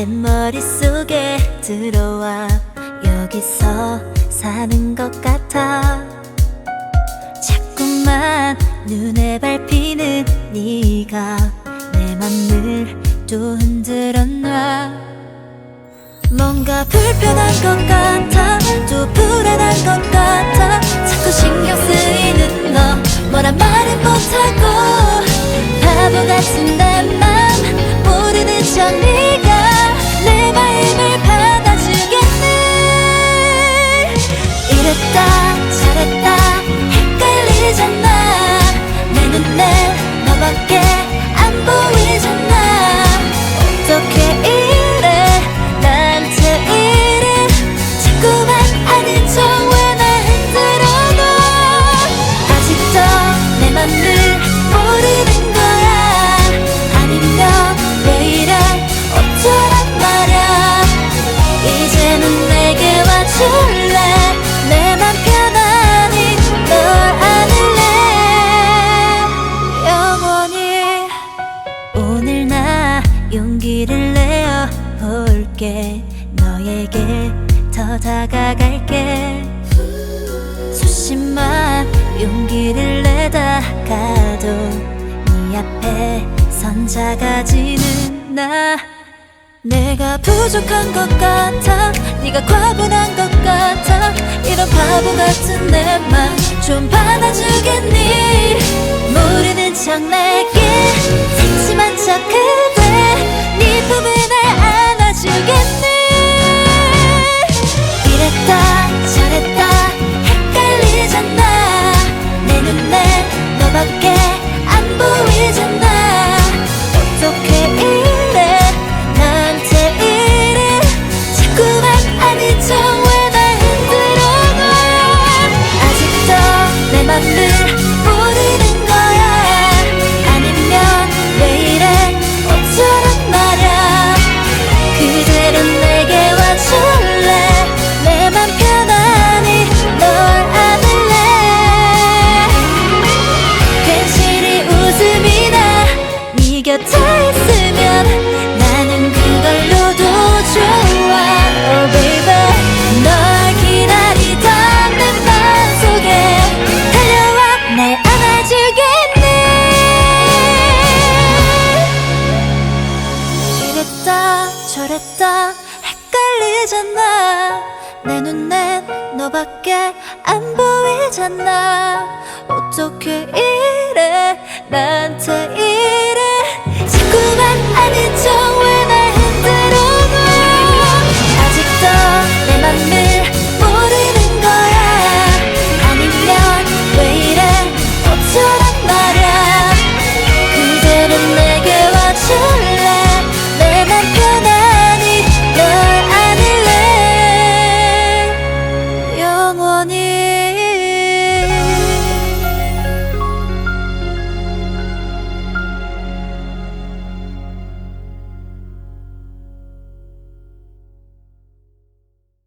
내 머릿속에 들어와. 여기서 사는 것 같아. 자꾸만 눈에 밟히는 네가 내 맘을 또 흔들어 놔 뭔가 불편한 것 같아. 또 불안한 것 같아. 자꾸 신경 쓰이는 너. 뭐라 말을 못하고 볼게 너에게 더 다가갈게. 수심만 용기를 내다가도 네 앞에 선 작아지는 나. 내가 부족한 것 같아 네가 과분한 것 같아. 이런 바보 같은 내 맘 좀 받아주겠니? 모르는 척 내게 저랬다 헷갈리잖아. 내 눈엔 너밖에 안 보이잖아. 어떻게 이래? 나한테 이래